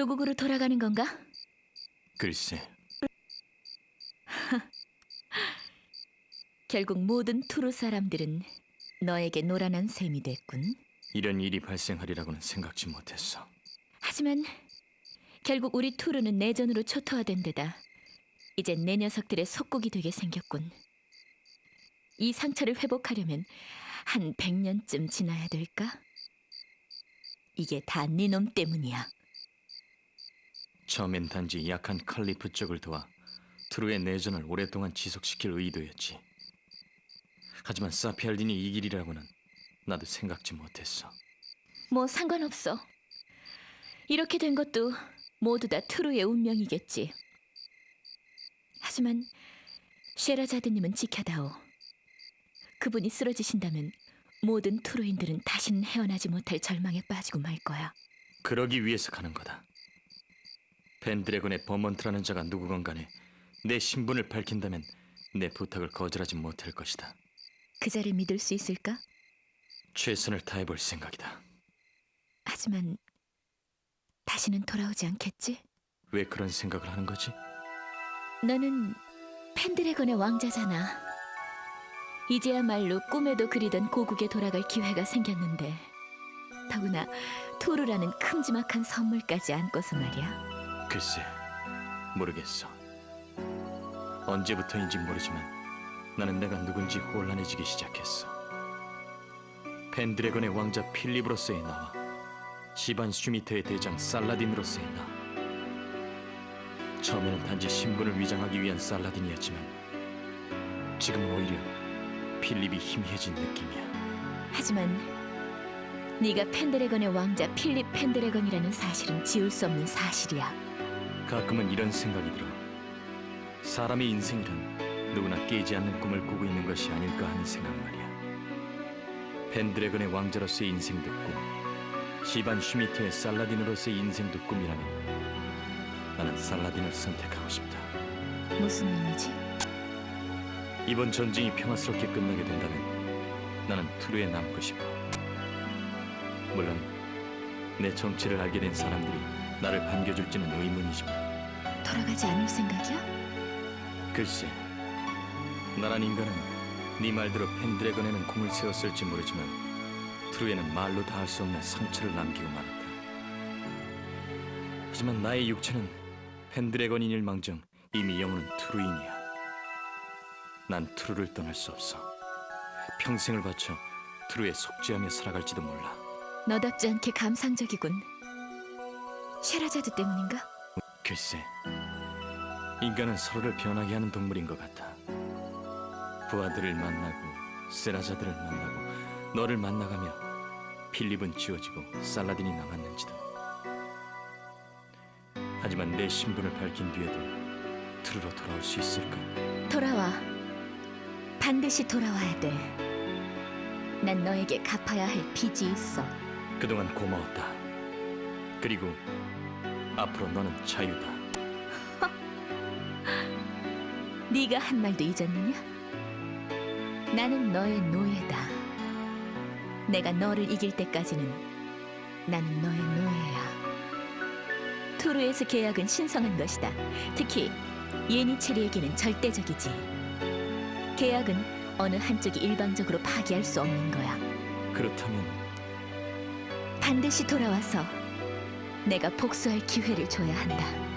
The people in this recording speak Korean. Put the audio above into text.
조국으로 돌아가는 건가? 글쎄, 결국 모든 투르 사람들은 너에게 노란한 셈이 됐군. 이런 일이 발생하리라고는 생각지 못했어. 하지만 결국 우리 투르는 내전으로 초토화된 데다 이제 내 녀석들의 속국이 되게 생겼군. 이 상처를 회복하려면 한 100년쯤 지나야 될까? 이게 다 네 놈 때문이야. 처음엔 단지 약한 칼리프 쪽을 도와 트루의 내전을 오랫동안 지속시킬 의도였지. 하지만 사피알딘이 이길이라고는 나도 생각지 못했어. 뭐 상관없어. 이렇게 된 것도 모두 다 투르의 운명이겠지. 하지만 쉐라자드님은 지켜다오. 그분이 쓰러지신다면 모든 투르인들은 다시는 헤어나지 못할 절망에 빠지고 말 거야. 그러기 위해서 가는 거다. 펜드래곤의 버먼트라는 자가 누구건 간에 내 신분을 밝힌다면 내 부탁을 거절하지 못할 것이다. 그 자를 믿을 수 있을까? 최선을 다해볼 생각이다. 하지만 다시는 돌아오지 않겠지? 왜 그런 생각을 하는 거지? 너는 펜드래곤의 왕자잖아. 이제야말로 꿈에도 그리던 고국에 돌아갈 기회가 생겼는데 더구나 투르라는 큼지막한 선물까지 안고서 말이야. 글쎄, 모르겠어. 언제부터인지 모르지만 나는 내가 누군지 혼란해지기 시작했어. 펜드래곤의 왕자 필립으로서의 나와 시반 슈미트의 대장 살라딘으로서의 나. 처음에는 단지 신분을 위장하기 위한 살라딘이었지만 지금은 오히려 필립이 희미해진 느낌이야. 하지만 네가 펜드래곤의 왕자 필립 펜드래곤이라는 사실은 지울 수 없는 사실이야. 가끔은 이런 생각이 들어. 사람의 인생이란 누구나 깨지 않는 꿈을 꾸고 있는 것이 아닐까 하는 생각 말이야. 펜드래곤의 왕자로서의 인생도 꿈, 시반 슈미트의 살라딘으로서의 인생도 꿈이라면 나는 살라딘을 선택하고 싶다. 무슨 의미지? 이번 전쟁이 평화스럽게 끝나게 된다면 나는 투르에 남고 싶어. 물론 내 정체를 알게 된 사람들이 나를 반겨줄지는 의문이지만 돌아가지 않을 생각이야? 글쎄, 나란 인간은 네 말대로 펜드래곤에는 공을 세웠을지 모르지만 트루에는 말로 다 할 수 없는 상처를 남기고 말았다. 하지만 나의 육체는 펜드래곤인일 망정 이미 영혼은 트루인이야. 난 트루를 떠날 수 없어. 평생을 바쳐 트루에 속죄하며 살아갈지도 몰라. 너답지 않게 감상적이군. 쉐라자드 때문인가? 글쎄, 인간은 서로를 변하게 하는 동물인 것 같아. 부하들을 만나고 세라자들을 만나고 너를 만나가며 필립은 지워지고 살라딘이 남았는지도. 하지만 내 신분을 밝힌 뒤에도 트루로 돌아올 수 있을까? 돌아와. 반드시 돌아와야 돼. 난 너에게 갚아야 할 빚이 있어. 그동안 고마웠다. 그리고 앞으로 너는 자유다. 네가 한 말도 잊었느냐? 나는 너의 노예다. 내가 너를 이길 때까지는 나는 너의 노예야. 투르에서 계약은 신성한 것이다. 특히 예니체리에게는 절대적이지. 계약은 어느 한쪽이 일방적으로 파기할 수 없는 거야. 그렇다면 반드시 돌아와서 내가 복수할 기회를 줘야 한다.